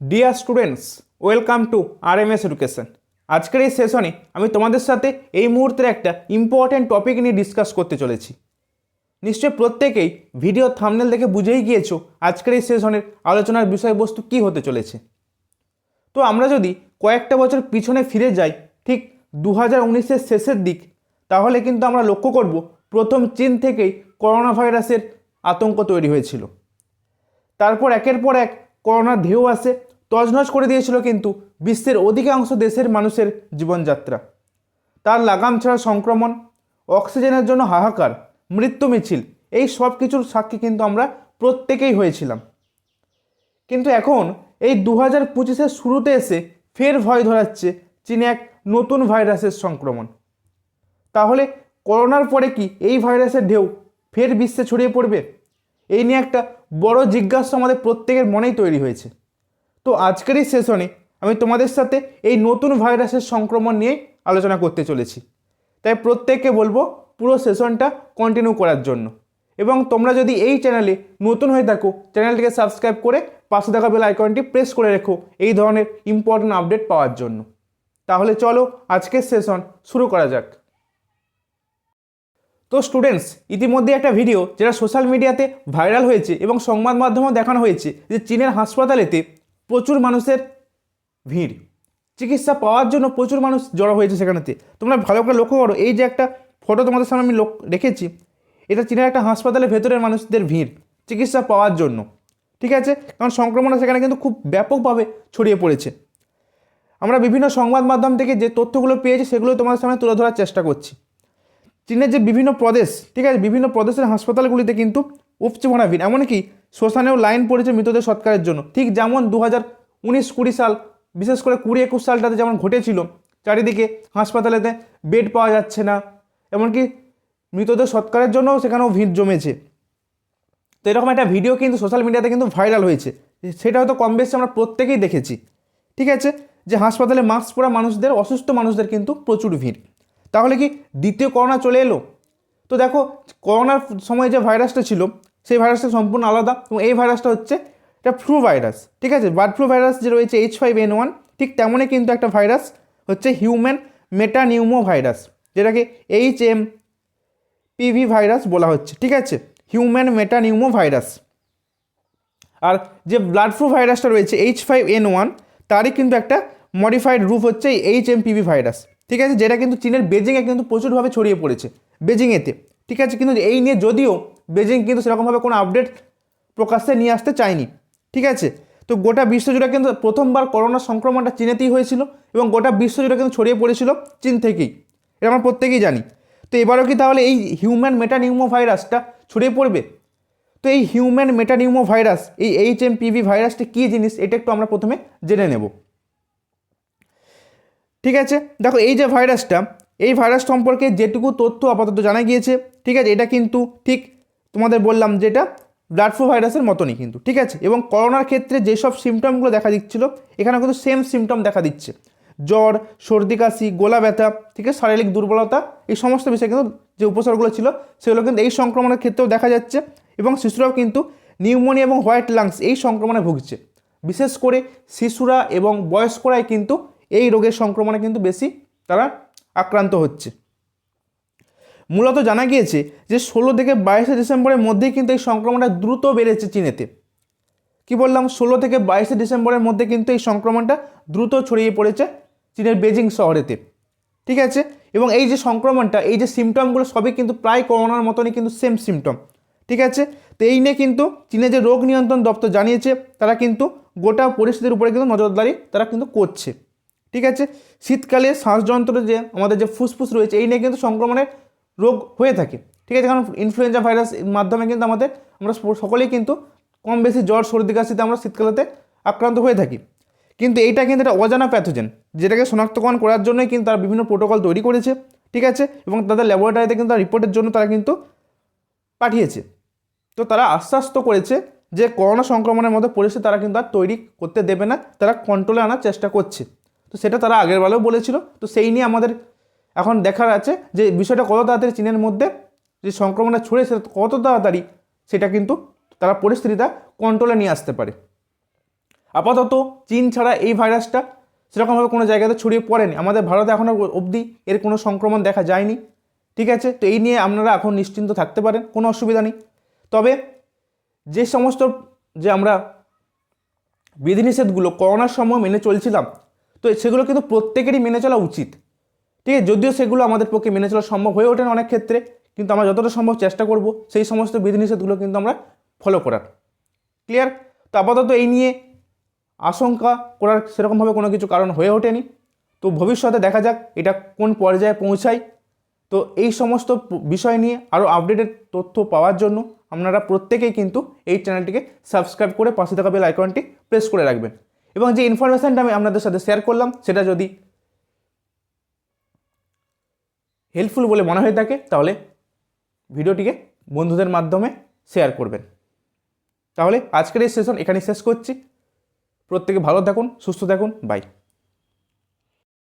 Dear students welcome to R M S education আজকের এই সেশনে আমি তোমাদের সাথে এই মুহূর্তের একটা ইম্পর্ট্যান্ট টপিক নিয়ে ডিসকাস করতে চলেছি। নিশ্চয় প্রত্যেকেই ভিডিও থামনেল দেখে বুঝেই গিয়েছো আজকের এই সেশনের আলোচনার বিষয়বস্তু কী হতে চলেছে। তো আমরা যদি কয়েকটা বছর পিছনে ফিরে যাই, ঠিক দু হাজার উনিশের শেষের দিক, তাহলে কিন্তু আমরা লক্ষ্য করব প্রথম চীন থেকেই করোনা ভাইরাসের আতঙ্ক তৈরি হয়েছিল। তারপর একের পর এক করোনার ঢেউ আসে তছনছ করে দিয়েছিল কিন্তু বিশ্বের অধিকাংশ দেশের মানুষের জীবনযাত্রা। তার লাগাম ছাড়া সংক্রমণ, অক্সিজেনের জন্য হাহাকার, মৃত্যু মিছিল, এই সব কিছুর সাক্ষী কিন্তু আমরা প্রত্যেকেই হয়েছিলাম। কিন্তু এখন এই দু হাজার পঁচিশের শুরুতে এসে ফের ভয় ধরাচ্ছে চীনে এক নতুন ভাইরাসের সংক্রমণ। তাহলে করোনার পরে কি এই ভাইরাসের ঢেউ ফের বিশ্বে ছড়িয়ে পড়বে? এই নিয়ে একটা বড় জিজ্ঞাসা আমাদের প্রত্যেকের মনেই তৈরি হয়েছে। তো আজকের এই সেশনে আমি তোমাদের সাথে এই নতুন ভাইরাসের সংক্রমণ নিয়ে আলোচনা করতে চলেছি। তাই প্রত্যেককে বলব পুরো সেশনটা কন্টিনিউ করার জন্য। এবং তোমরা যদি এই চ্যানেলে নতুন হয়ে থাকো চ্যানেলটিকে সাবস্ক্রাইব করে পাশে থাকা বেল আইকনটি প্রেস করে রেখো এই ধরনের ইম্পর্টেন্ট আপডেট পাওয়ার জন্য। তাহলে চলো আজকের সেশন শুরু করা যাক। তো স্টুডেন্টস ইতিমধ্যে একটা ভিডিও যেটা সোশ্যাল মিডিয়াতে ভাইরাল হয়েছে এবং সংবাদ মাধ্যমেও দেখানো হয়েছে যে চীনের হাসপাতালেতে প্রচুর মানুষের ভিড়। চিকিৎসা পাওয়ার জন্য প্রচুর মানুষ জড়ো হয়েছে সেখানেতে। তোমরা ভালো করে লক্ষ্য করো, এই যে একটা ফটো তোমাদের সামনে আমি রেখেছি, এটা চীনের একটা হাসপাতালের ভেতরের মানুষদের ভিড়, চিকিৎসা পাওয়ার জন্য। ঠিক আছে? কারণ সংক্রমণটা সেখানে কিন্তু খুব ব্যাপকভাবে ছড়িয়ে পড়েছে। আমরা বিভিন্ন সংবাদ মাধ্যম থেকে যে তথ্যগুলো পেয়েছি সেগুলো তোমাদের সামনে তুলে ধরার চেষ্টা করছি। চীনের যে বিভিন্ন প্রদেশ, ঠিক আছে? বিভিন্ন প্রদেশের হাসপাতালগুলিতে কিন্তু উপচে ভরা ভিড়। এমনকি শ্মশানেও লাইন পড়েছে মৃতদের সৎকারের জন্য। ঠিক যেমন দু হাজার উনিশ কুড়ি সাল, বিশেষ করে কুড়ি একুশ সালটাতে যেমন ঘটেছিল, চারিদিকে হাসপাতালেতে বেড পাওয়া যাচ্ছে না, এমনকি মৃতদের সৎকারের জন্যও সেখানেও ভিড় জমেছে। তো এরকম একটা ভিডিও কিন্তু সোশ্যাল মিডিয়াতে কিন্তু ভাইরাল হয়েছে। সেটা হয়তো কম বেশি আমরা প্রত্যেকেই দেখেছি। ঠিক আছে? যে হাসপাতালে মাস্ক পরা মানুষদের, অসুস্থ মানুষদের কিন্তু প্রচুর ভিড়। তাহলে কি দ্বিতীয় করোনা চলে এলো? তো দেখো, করোনার সময় যে ভাইরাসটা ছিল সেই ভাইরাসটা সম্পূর্ণ আলাদা এবং এই ভাইরাসটা হচ্ছে এটা ফ্লু ভাইরাস ঠিক আছে? বার্ড ফ্লু ভাইরাস যে রয়েছে এইচ ফাইভ এন ওয়ান ঠিক তেমনই কিন্তু একটা ভাইরাস হচ্ছে হিউম্যান মেটানিউমো ভাইরাস যেটাকে H M P V virus বলা হচ্ছে, ঠিক আছে? হিউম্যান মেটানিউমো ভাইরাস আর যে ব্লাড ফ্লু ভাইরাসটা রয়েছে এইচ ফাইভ এন ওয়ান তারই কিন্তু একটা মডিফাইড রূপ হচ্ছে এইচ এম পিভি ভাইরাস ঠিক আছে? যেটা কিন্তু চীনের বেজিংয়ে কিন্তু প্রচুরভাবে ছড়িয়ে পড়েছে বেজিংয়েতে ঠিক আছে? কিন্তু এই নিয়ে যদিও বেজিং কিন্তু সেরকমভাবে কোনো আপডেট প্রকাশ্যে নিয়ে আসতে চায়নি, ঠিক আছে? তো গোটা বিশ্বজুড়ে কিন্তু প্রথমবার করোনা সংক্রমণটা চীনেতেই হয়েছিল এবং গোটা বিশ্বজুড়ে কিন্তু ছড়িয়ে পড়েছিল চীন থেকেই, এটা আমরা প্রত্যেকেই জানি। তো এবারও কি তাহলে এই হিউম্যান মেটানিউমো ভাইরাসটা ছড়িয়ে পড়বে? তো এই হিউম্যান মেটানিউমো ভাইরাস এই এইচ এম পিভি ভাইরাসটা কী জিনিস, এটা একটু আমরা প্রথমে জেনে নেব। ঠিক আছে? দেখো, এই যে ভাইরাসটা এই ভাইরাস সম্পর্কে যেটুকু তথ্য আপাতত জানা গিয়েছে, ঠিক আছে? এটা কিন্তু ঠিক তোমাদের বললাম যেটা ব্লাড ফ্লু ভাইরাসের মতনই কিন্তু, ঠিক আছে? এবং করোনার ক্ষেত্রে যেসব সিমটমগুলো দেখা দিচ্ছিল এখানে কিন্তু সেম সিমটম দেখা দিচ্ছে। জ্বর, সর্দি, কাশি, গোলা ব্যথা, ঠিক আছে? শারীরিক দুর্বলতা, এই সমস্ত বিষয়ে কিন্তু যে উপসর্গগুলো ছিল, সেগুলো কিন্তু এই সংক্রমণের ক্ষেত্রেও দেখা যাচ্ছে এবং শিশুরাও কিন্তু নিউমোনিয়া এবং হোয়াইট লাংস এই সংক্রমণে ভুগছে। বিশেষ করে শিশুরা এবং বয়স্করাই কিন্তু এই রোগের সংক্রমণে কিন্তু বেশি তারা আক্রান্ত হচ্ছে। মূলত জানা গিয়েছে যে ষোলো থেকে বাইশে ডিসেম্বরের মধ্যেই কিন্তু এই সংক্রমণটা দ্রুত বেড়েছে চীনেতে। কি বললাম? ষোলো থেকে বাইশে ডিসেম্বরের মধ্যে কিন্তু এই সংক্রমণটা দ্রুত ছড়িয়ে পড়েছে চীনের বেজিং শহরেতে। ঠিক আছে? এবং এই যে সংক্রমণটা, এই যে সিমটমগুলো সবই কিন্তু প্রায় করোনার মতনই কিন্তু সেম সিমটম ঠিক আছে? তো এই নিয়ে কিন্তু চীনে যে রোগ নিয়ন্ত্রণ দপ্তর জানিয়েছে, তারা কিন্তু গোটা পরিস্থিতির উপরে কিন্তু নজরদারি তারা কিন্তু করছে। ঠিক আছে? শীতকালে শ্বাসযন্ত্র যে, আমাদের যে ফুসফুস রয়েছে, এই নিয়ে কিন্তু সংক্রমণের রোগ হয়ে থাকে। ঠিক আছে? কারণ ইনফ্লুয়েঞ্জা ভাইরাস মাধ্যমে কিন্তু আমাদের, আমরা সকলেই কিন্তু কম বেশি জ্বর, সর্দি, কাশিতে আমরা শীতকালেতে আক্রান্ত হয়ে থাকি। কিন্তু এইটা কিন্তু একটা অজানা প্যাথোজেন যেটাকে শনাক্তকরণ করার জন্যই কিন্তু তারা বিভিন্ন প্রোটোকল তৈরি করেছে। ঠিক আছে? এবং তাদের ল্যাবরেটরিতে কিন্তু তার রিপোর্টের জন্য তারা কিন্তু পাঠিয়েছে। তো তারা আশ্বাস তো করেছে যে করোনা সংক্রমণের মতো পরিস্থিতি তারা কিন্তু আর তৈরি করতে দেবে না, তারা কন্ট্রোলে আনার চেষ্টা করছে। তো সেটা তারা আগের বেলাও বলেছিল। তো সেই নিয়ে আমাদের এখন দেখার আছে যে বিষয়টা কত তাড়াতাড়ি চীনের মধ্যে যে সংক্রমণটা ছড়িয়েছে, কত তাড়াতাড়ি সেটা কিন্তু তারা পরিস্থিতিটা কন্ট্রোলে নিয়ে আসতে পারে। আপাতত চীন ছাড়া এই ভাইরাসটা সেরকমভাবে কোনো জায়গাতে ছড়িয়ে পড়েনি। আমাদের ভারতে এখনও অবধি এর কোনো সংক্রমণ দেখা যায়নি। ঠিক আছে? তো এই নিয়ে আপনারা এখন নিশ্চিন্ত থাকতে পারেন, কোনো অসুবিধা নেই। তবে যে সমস্ত যে আমরা বিধিনিষেধগুলো করোনার সময় মেনে চলছিলাম, তো সেগুলো কিন্তু প্রত্যেকেরই মেনে চলা উচিত। ঠিক আছে, যদিও সেগুলো আমাদের পক্ষে মেনে চলা সম্ভব হয়ে ওঠে অনেক ক্ষেত্রে, কিন্তু আমরা যতটা সম্ভব চেষ্টা করব, সেই সমস্ত বিধিনিষেধগুলো কিন্তু আমরা ফলো করার। ক্লিয়ার তো আপাতত এই নিয়ে আশঙ্কা করার সেরকমভাবে কোনো কিছু কারণ হয়ে ওঠেনি। তো ভবিষ্যতে দেখা যাক এটা কোন পর্যায়ে পৌঁছায়। তো এই সমস্ত বিষয় নিয়ে আরও আপডেটেড তথ্য পাওয়ার জন্য আপনারা প্রত্যেকেই কিন্তু এই চ্যানেলটিকে সাবস্ক্রাইব করে পাশে থাকা বেল আইকনটি প্রেস করে রাখবেন। এবং যে ইনফরমেশানটা আমি আপনাদের সাথে শেয়ার করলাম, সেটা যদি হেল্পফুল বলে মনে হয়ে থাকে তাহলে ভিডিওটিকে বন্ধুদের মাধ্যমে শেয়ার করবেন। তাহলে আজকের এই সেশন এখানেই শেষ করছি। প্রত্যেকে ভালো থাকুন, সুস্থ থাকুন বাই